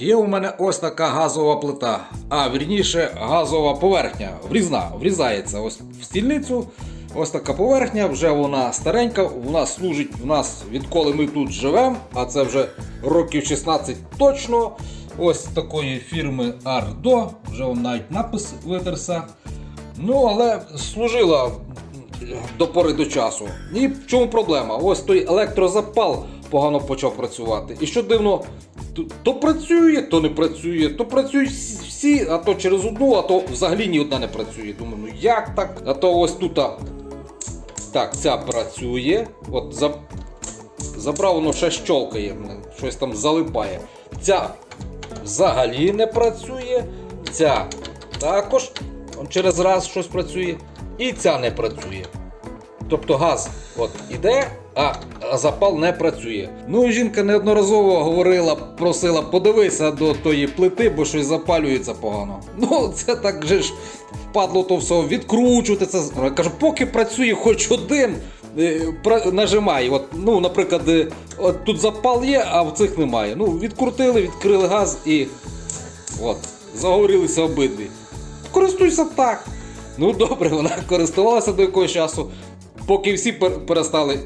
Є у мене ось така газова плита, а вірніше газова поверхня, врізна, врізається ось в стільницю. Ось така поверхня, вже вона старенька, вона служить в нас відколи ми тут живемо, а це вже років 16 точно. Ось такої фірми Ardo, вже вон навіть напис витерся. Ну, але служила до пори до часу. І в чому проблема? Ось той електрозапал погано почав працювати. І що дивно, то, працює, то не працює, то працюють всі, а то через одну, а то взагалі ні одна не працює. Думаю, ну як так? А то ось тут. Так, ця працює. От за, забрав воно ще щолкає, щось там залипає. Ця взагалі не працює. Ця також через раз щось працює. І ця не працює. Тобто газ от іде, а запал не працює. Ну і жінка неодноразово говорила, просила подивися до тої плити, бо щось запалюється погано. Ну, це так же ж впадло то все відкручувати. Це Я кажу, поки працює хоч один. е, Нажимай, от, ну, наприклад, е, от тут запал є, а в цих немає. Ну, відкрутили, відкрили газ і от, загорілися обидві. Користуйся так. Ну добре, вона користувалася до якогось часу, поки всі перестали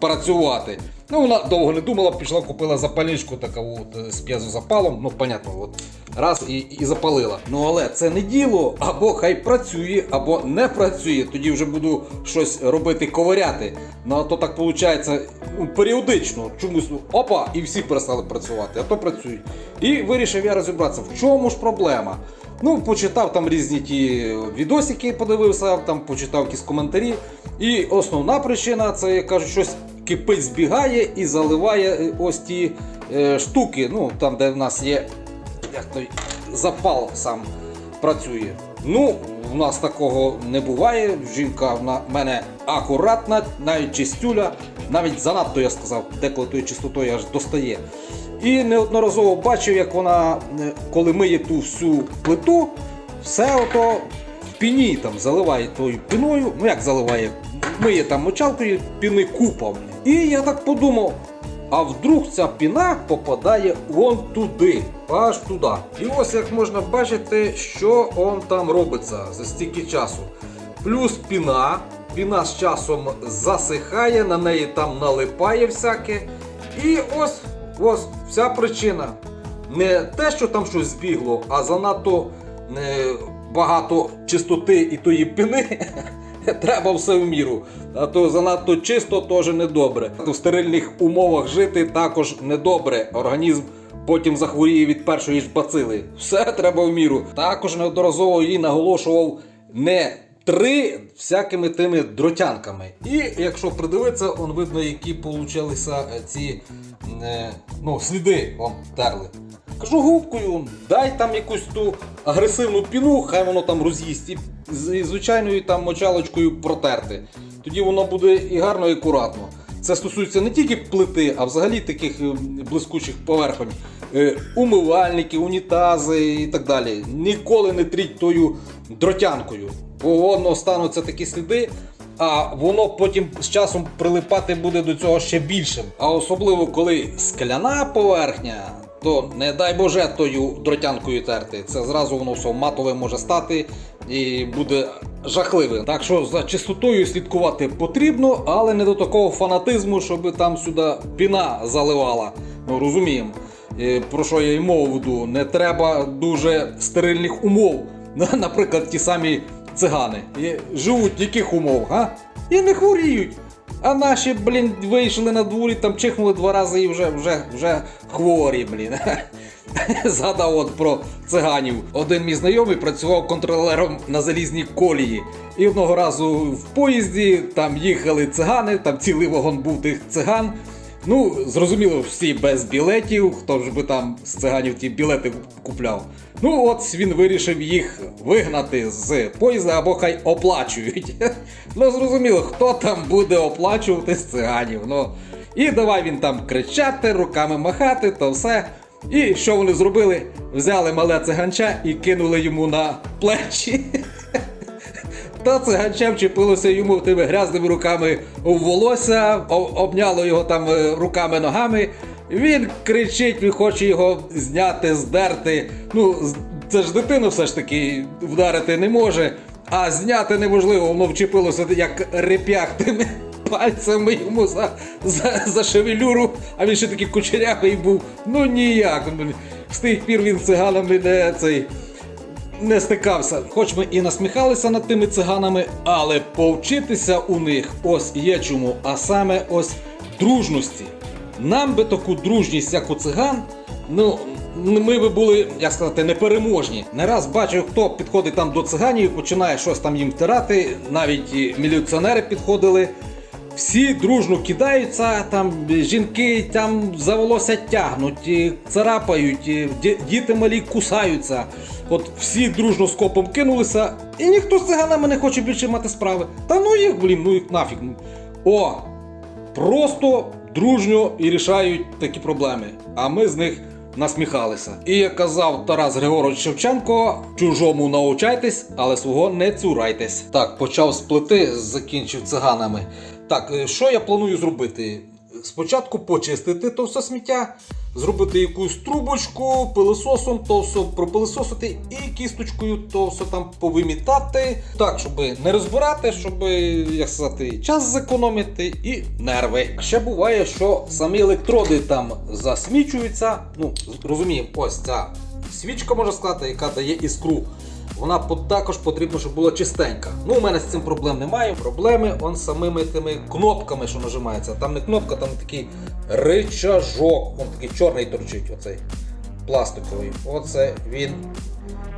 працювати. Ну, вона довго не думала, пішла, купила запальничку таку от, е, з п'єзозапалом, ну, понятно, от, раз і, і запалила. Ну, але це не діло, або хай працює, або не працює. Тоді вже буду щось робити, ковиряти. Ну, а то так виходить ну, періодично. Чомусь ну, опа, і всі перестали працювати, а то працюють. І вирішив я розібратися, в чому ж проблема. Ну, почитав там різні ті відосики, подивився, там почитав якісь коментарі. І основна причина це, як кажуть, щось кипить, збігає і заливає е, ось ті е, штуки, ну там, де в нас є як той запал сам працює. Ну, у нас такого не буває. Жінка в мене акуратна, навіть чистюля, навіть занадто я сказав, деколи тою чистотою аж достає. І неодноразово бачив, як вона, е, коли миє ту всю плиту, все ото в піні там заливає тою піною. Ну як заливає? Миє там мочалкою, піни купа. І я так подумав, а вдруг ця піна попадає вон туди, аж туди. І ось як можна бачити, що он там робиться за стільки часу. Плюс піна, піна з часом засихає, на неї там налипає всяке. І ось ось вся причина. Не те, що там щось збігло, а занадто е, багато чистоти і тої піни. Треба все в міру. А то занадто чисто теж недобре. В стерильних умовах жити також недобре. Організм потім захворіє від першої ж бацили. Все треба в міру. Також неодноразово їй наголошував не три всякими тими дротянками. І якщо придивитися, он видно, які получалися е, ці е, ну, сліди вон, терли. Кажу губкою, дай там якусь ту агресивну піну, хай воно там роз'їсть, і звичайною там мочалочкою протерти. Тоді воно буде і гарно, і акуратно. Це стосується не тільки плити, а взагалі таких е, блискучих поверхонь. Е, Умивальники, унітази і так далі. Ніколи не тріть тою дротянкою, воно стануться такі сліди, а воно потім з часом прилипати буде до цього ще більшим. А особливо коли скляна поверхня, то не дай Боже тою дротянкою терти. Це зразу воно все матове може стати і буде жахливим. Так що за чистотою слідкувати потрібно, але не до такого фанатизму, щоб там сюди піна заливала. Ну розуміємо. Е, Про що я й мову веду, не треба дуже стерильних умов. Наприклад, ті самі цигани. Живуть в яких умов, га? І не хворіють. А наші, блін, вийшли на дворі, там чихнули два рази і вже, вже, вже хворі, блін. Згадав от про циганів. Один мій знайомий працював контролером на залізній колії. І одного разу в поїзді там їхали цигани, там цілий вагон був тих циган. Ну, зрозуміло, всі без білетів, хто ж би там з циганів ті білети купляв. Ну, от він вирішив їх вигнати з поїзда або хай оплачують. Ну, зрозуміло, хто там буде оплачувати з циганів. Ну, і давай він там кричати, руками махати, то все. І що вони зробили? Взяли мале циганча і кинули йому на плечі. Та циганча вчепилося йому тими грязними руками в волосся, обняло його там е, руками ногами. Він кричить, він хоче його зняти, здерти. Ну, це ж дитину все ж таки вдарити не може, а зняти неможливо, воно вчепилося як реп'ях тими пальцями йому за, за, за шевелюру, а він ще такий кучерявий був. Ну ніяк. З тих пір він циганами не цей не стикався. Хоч ми і насміхалися над тими циганами, але повчитися у них ось є чому, а саме ось дружності. Нам би таку дружність, як у циган, ну. Ми би були, як сказати, непереможні. Не раз бачив, хто підходить там до циганів і починає щось там їм втирати. Навіть і міліціонери підходили. Всі дружно кидаються, там жінки там за волосся тягнуть, царапають, діти малі кусаються. От всі дружно скопом кинулися, і ніхто з циганами не хоче більше мати справи. Та ну їх, блін, ну їх нафіг. О, просто дружньо і рішають такі проблеми. А ми з них насміхалися. І як казав Тарас Григорович Шевченко, чужому научайтесь, але свого не цурайтесь. Так, почав з плити, закінчив циганами. Так, е, що я планую зробити? Спочатку почистити то все сміття, зробити якусь трубочку, пилососом, то все пропилососити і кісточкою то все там повимітати. Так, щоб не розбирати, щоб, як сказати, час зекономити і нерви. Ще буває, що самі електроди там засмічуються. Ну, розуміємо, ось ця свічка можна сказати, яка дає іскру. Вона також потрібно, щоб була чистенька. Ну, у мене з цим проблем немає. Проблеми он самими тими кнопками, що нажимається. Там не кнопка, там такий ричажок. Он такий чорний торчить, оцей пластиковий. Оце він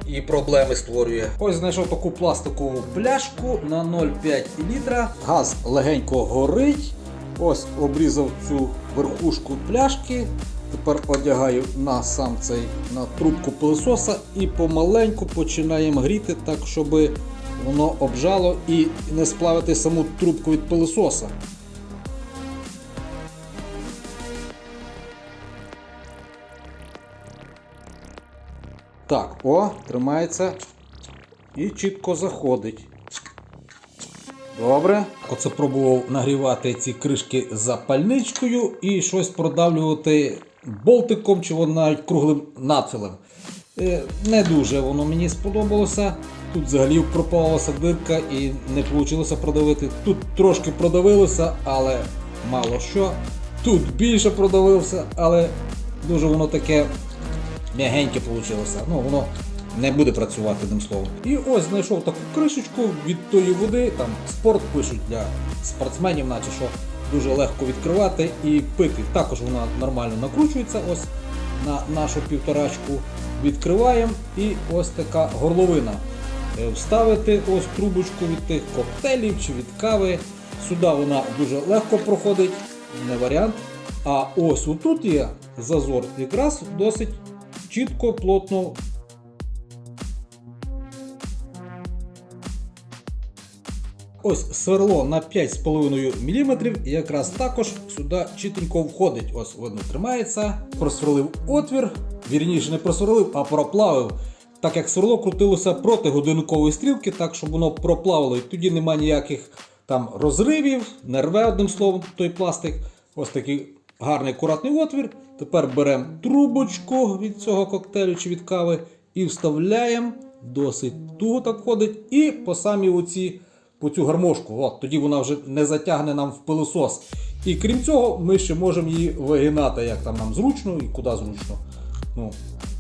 і проблеми створює. Ось знайшов таку пластикову пляшку на 0,5 літра. Газ легенько горить. Ось обрізав цю верхушку пляшки. Тепер одягаю на сам цей на трубку пилососа і помаленьку починаємо гріти так, щоб воно обжало і не сплавити саму трубку від пилососа. Так, о, тримається і чітко заходить. Добре. Оце пробував нагрівати ці кришки запальничкою і щось продавлювати болтиком чи навіть круглим надфілем. Е, Не дуже воно мені сподобалося. Тут взагалі пропалася дирка і не вийшло продавити. Тут трошки продавилося, але мало що. Тут більше продавився, але дуже воно таке м'ягеньке вийшло. Ну, воно не буде працювати одним словом. І ось знайшов таку кришечку від тої води, там спорт пишуть для спортсменів, наче що дуже легко відкривати і пити. Також вона нормально накручується ось на нашу півторачку. Відкриваємо і ось така горловина. Е, Вставити ось трубочку від тих коктейлів чи від кави. Сюди вона дуже легко проходить, не варіант. А ось отут є зазор, якраз досить чітко, плотно Ось сверло на 5,5 мм і якраз також сюди чітенько входить. Ось видно, тримається. Просверлив отвір, вірніше не просверлив, а проплавив. Так як сверло крутилося проти годинникової стрілки, так щоб воно проплавило. І тоді нема ніяких там розривів, не рве одним словом той пластик. Ось такий гарний акуратний отвір. Тепер беремо трубочку від цього коктейлю чи від кави і вставляємо. Досить туго так ходить. І по самі оці по цю гармошку. От, тоді вона вже не затягне нам в пилосос. І крім цього, ми ще можемо її вигинати, як там нам зручно і куди зручно. Ну,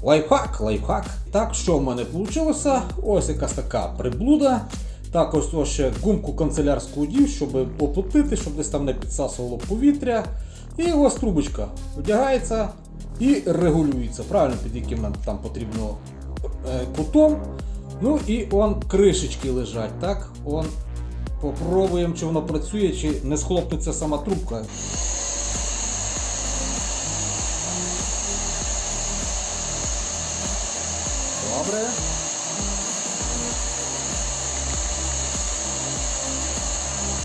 лайфхак, лайфхак. Так, що в мене вийшло? Ось якась така приблуда. Також ось ще гумку канцелярську одів, щоб оплотити, щоб десь там не підсасувало повітря. І ось трубочка одягається і регулюється. Правильно, під яким нам там потрібно е, кутом. Ну і он кришечки лежать, так? Он попробуємо, чи воно працює, чи не схлопнеться сама трубка. Добре.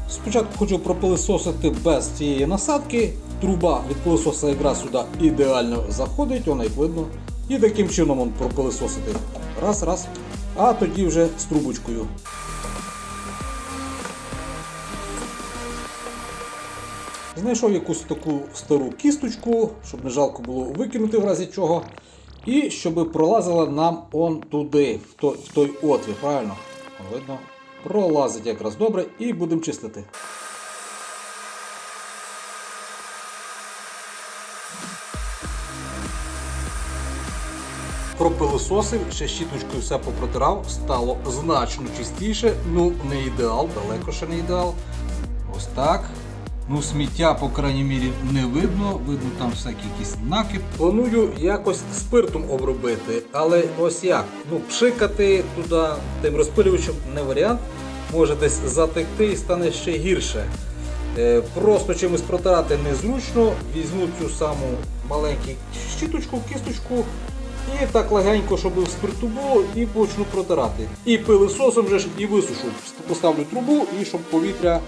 Спочатку хочу пропилисосити без цієї насадки. Труба від пилососа якраз сюди ідеально заходить, воно як видно. І таким чином он пропилисосити. Раз, раз. А тоді вже з трубочкою. Знайшов якусь таку стару кісточку, щоб не жалко було викинути в разі чого. І щоб пролазила нам он туди, в той, в той отвір, правильно? Видно? Пролазить якраз добре і будемо чистити. Пропилисосив, ще щіточкою все попротирав, стало значно чистіше. Ну, не ідеал, далеко ще не ідеал. Ось так. Ну, сміття, по крайній мірі, не видно. Видно там всякий якийсь накип. Планую якось спиртом обробити, але ось як. Ну, пшикати туди тим розпилювачем не варіант. Може десь затекти і стане ще гірше. Е, Просто чимось протирати незручно. Візьму цю саму маленьку щіточку, кісточку. І так легенько, щоб в спирту було, і почну протирати. І пилисосом же ж і висушу. Поставлю трубу і щоб повітря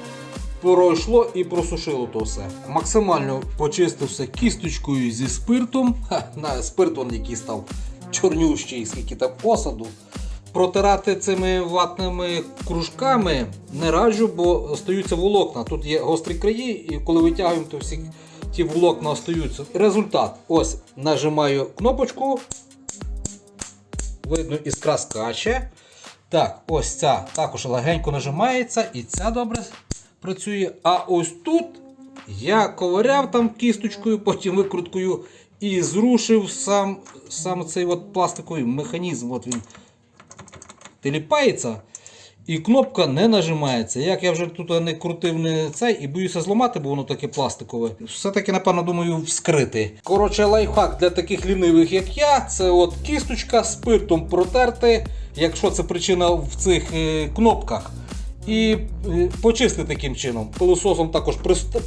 пройшло і просушило то все. Максимально почистив все кісточкою зі спиртом. Ха, на спирт он який став чорнющий, скільки там посаду. Протирати цими ватними кружками не раджу, бо остаються волокна. Тут є гострі краї, і коли витягуємо, то всі ті волокна остаються. Результат. Ось нажимаю кнопочку. Видно, іскра скаче. Так, ось ця також легенько нажимається, і ця добре працює. А ось тут я ковиряв там кісточкою, потім викруткою і зрушив сам, сам цей от пластиковий механізм. От він теліпається. І кнопка не нажимається. Як я вже тут не крутив не цей і боюся зламати, бо воно таке пластикове. Все-таки, напевно, думаю, вскрити. Коротше, лайфхак для таких лінивих, як я, це от кісточка спиртом протерти, якщо це причина в цих е, кнопках. І е, почистити таким чином. Пилососом також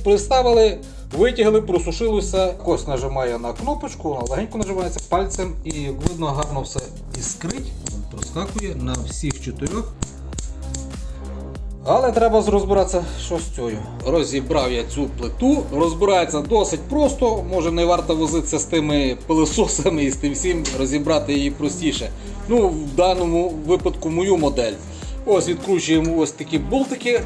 приставили, витягли, просушилося. Ось нажимає на кнопочку, вона легенько нажимається пальцем і як видно гарно все іскрить. Проскакує на всіх чотирьох. Але треба розбиратися, що з цією. Розібрав я цю плиту. Розбирається досить просто. Може не варто возитися з тими пилососами і з тим всім, розібрати її простіше. Ну, в даному випадку мою модель. Ось відкручуємо ось такі болтики.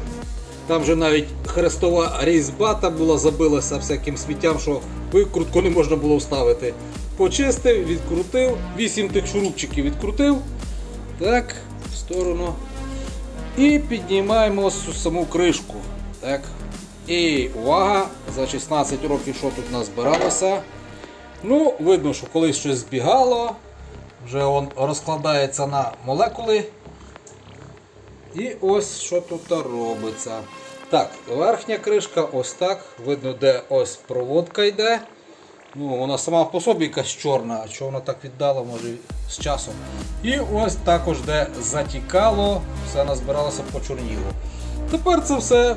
Там вже навіть хрестова різьба та була забилася всяким сміттям, що викрутку не можна було вставити. Почистив, відкрутив, 8 тих шурупчиків відкрутив. Так, в сторону. І піднімаємо саму кришку. Так. І увага! За 16 років, що тут назбиралося. Ну, видно, що колись щось збігало. Вже он розкладається на молекули. І ось що тут робиться. Так, верхня кришка ось так. Видно, де ось проводка йде. Ну, вона сама по собі якась чорна, а чого вона так віддала, може з часом. І ось також, де затікало, все назбиралося почорніло. Тепер це все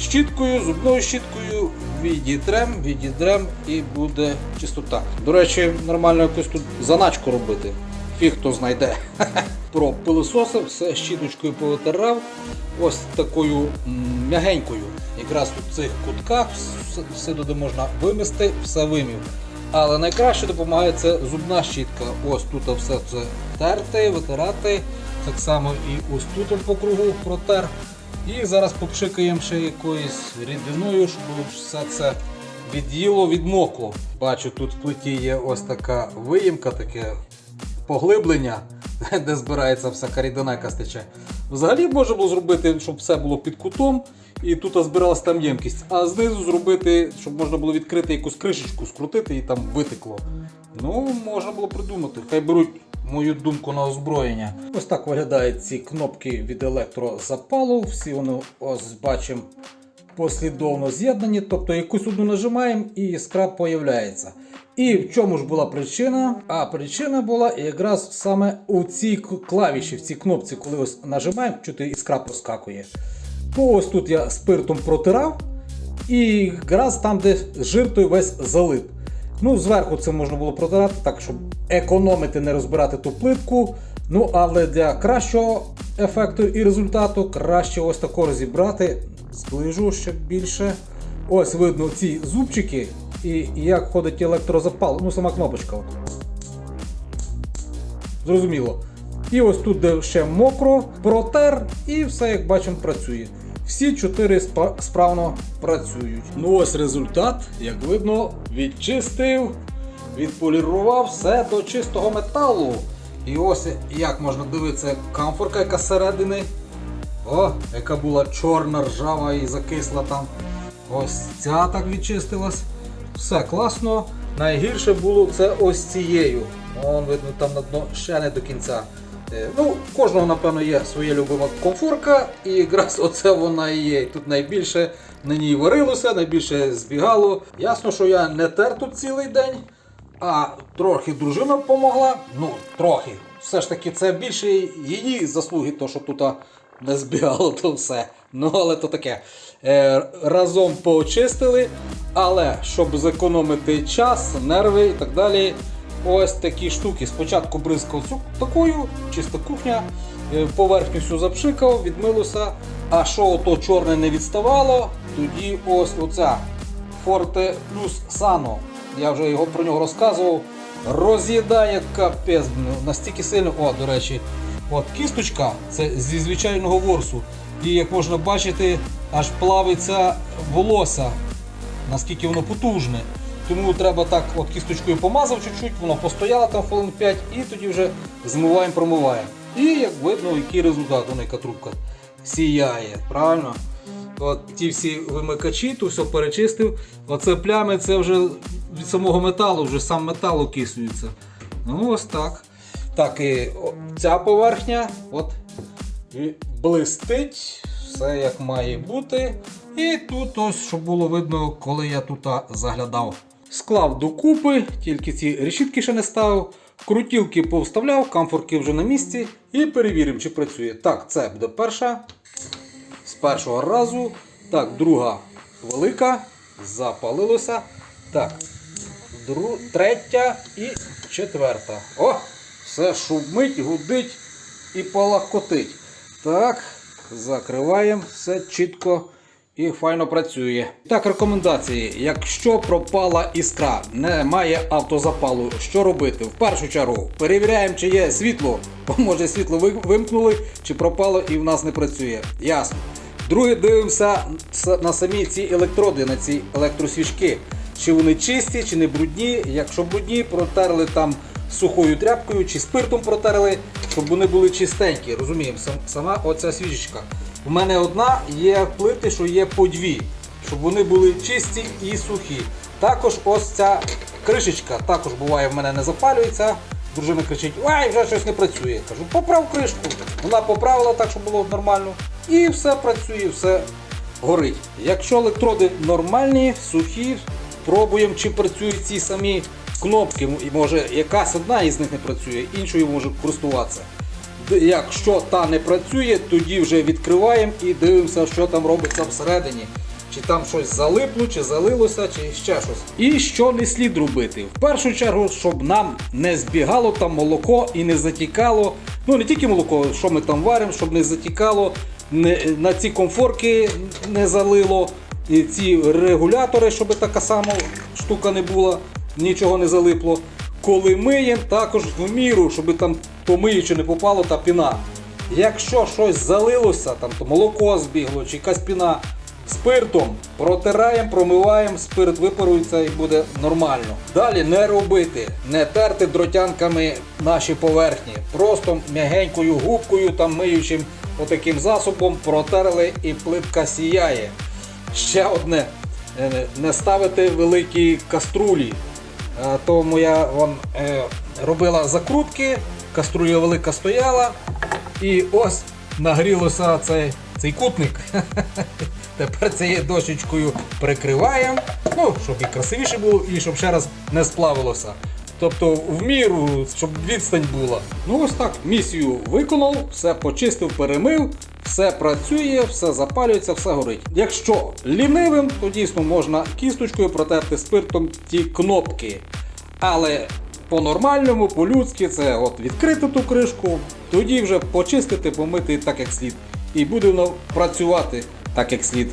щіткою, зубною щіткою відітрем, відідрем і буде чистота. До речі, нормально якусь тут заначку робити. Фіг хто знайде. Про пилососи, все щіточкою повитирав. Ось такою м'ягенькою. Якраз у цих кутках все, туди можна вимести, все вимів. Але найкраще допомагає це зубна щітка. Ось тут все це терти, витирати. Так само і ось тут по кругу протер. І зараз попшикаємо ще якоюсь рідиною, щоб все це від'їло, відмокло. Бачу, тут в плиті є ось така виїмка, таке поглиблення, де збирається всяка рідина, стече. Взагалі можна було зробити, щоб все було під кутом, і тут збиралася там ємкість, а знизу зробити, щоб можна було відкрити якусь кришечку, скрутити і там витекло. Ну, можна було придумати. Хай беруть мою думку на озброєння. Ось так виглядають ці кнопки від електрозапалу. Всі вони ось бачимо послідовно з'єднані, тобто якусь одну нажимаємо і іскра появляється. І в чому ж була причина? А причина була якраз саме у цій клавіші, в цій кнопці, коли ось нажимаємо, чути іскра проскакує. То ось тут я спиртом протирав, і якраз там, де жир той весь залип. Ну, зверху це можна було протирати, так, щоб економити, не розбирати ту плитку. Ну, але для кращого ефекту і результату краще ось тако розібрати. Зближу ще більше. Ось видно ці зубчики і як ходить електрозапал, ну сама кнопочка. От. Зрозуміло. І ось тут, де ще мокро, протер, і все, як бачимо, працює. Всі чотири справно працюють. Ну ось результат, як видно, відчистив, відполірував все до чистого металу. І ось як можна дивитися, камфорка, яка зсередини. О, яка була чорна, ржава і закисла там. Ось ця так відчистилась. Все класно. Найгірше було це ось цією. Вон видно там на дно ще не до кінця. Е, Ну, кожного, напевно, є своя любима комфорка, і якраз оце вона і є. Тут найбільше на ній варилося, найбільше збігало. Ясно, що я не тер тут цілий день, а трохи дружина допомогла. Ну, трохи. Все ж таки, це більше її заслуги, то що тут не збігало то все. Ну, але то таке. Е, разом поочистили, але щоб зекономити час, нерви і так далі. Ось такі штуки. Спочатку бризкав такою, чиста кухня, е, поверхню всю запшикав, відмилося. А що ото чорне не відставало, тоді ось оця Forte Plus Sano. Я вже його про нього розказував. Роз'їдає капець, ну, настільки сильно. О, до речі, от кісточка це зі звичайного ворсу. І як можна бачити, аж плавиться волосся, наскільки воно потужне. Тому треба так, от кісточкою помазав чуть-чуть, воно постояло там хвилин 5 і тоді вже змиваємо, промиваємо. І як видно, який результат, вона трубка сіяє, правильно? От ті всі вимикачі, то все перечистив. Оце плями це вже від самого металу, вже сам метал окислюється. Ну ось так. Так, і ця поверхня от, блистить, все як має бути. І тут ось, щоб було видно, коли я тут заглядав. Склав докупи, тільки ці решітки ще не ставив. Крутілки повставляв, камфорки вже на місці. І перевіримо, чи працює. Так, це буде перша з першого разу. Так, друга велика. Запалилося. Так, дру... третя і четверта. О! Все шумить, гудить і палахкотить. Так, закриваємо, все чітко і файно працює. Так, рекомендації. Якщо пропала іскра, немає автозапалу, що робити? В першу чергу перевіряємо, чи є світло, бо може світло вимкнули, чи пропало і в нас не працює. Ясно. Друге, дивимося на самі ці електроди, на ці електросвічки. Чи вони чисті, чи не брудні. Якщо брудні, протерли там сухою тряпкою чи спиртом протерли, щоб вони були чистенькі. Розуміємо, сама оця свічечка. У мене одна є плити, що є по дві, щоб вони були чисті і сухі. Також ось ця кришечка також буває в мене не запалюється. Дружина кричить, ай, вже щось не працює. Кажу, поправ кришку. Вона поправила так, щоб було нормально. І все працює, все горить. Якщо електроди нормальні, сухі, пробуємо, чи працюють ці самі кнопки. І може якась одна із них не працює, іншою може користуватися. Якщо та не працює, тоді вже відкриваємо і дивимося, що там робиться всередині. Чи там щось залипло, чи залилося, чи ще щось. І що не слід робити? В першу чергу, щоб нам не збігало там молоко і не затікало. Ну не тільки молоко, що ми там варимо, щоб не затікало, не, на ці комфорки не залило, і ці регулятори, щоб така сама штука не була, нічого не залипло. Коли миємо, також в міру, щоб там помиючи не попало та піна. Якщо щось залилося, там то молоко збігло чи якась піна спиртом, протираємо, промиваємо, спирт випарується і буде нормально. Далі не робити, не терти дротянками наші поверхні. Просто м'ягенькою губкою, там миючим отаким засобом протерли і плитка сіяє. Ще одне. е, Не ставити великі каструлі. Е, То моя вон, е, робила закрутки, каструля велика стояла, і ось нагрілося цей, цей кутник. Тепер цією дощечкою прикриваємо, ну, щоб і красивіше було, і щоб ще раз не сплавилося. Тобто в міру, щоб відстань була. Ну ось так, місію виконав, все почистив, перемив, все працює, все запалюється, все горить. Якщо лінивим, то дійсно можна кісточкою протерти спиртом ті кнопки. Але по-нормальному, по-людськи, це от відкрити ту кришку, тоді вже почистити, помити так як слід. І буде воно працювати так як слід.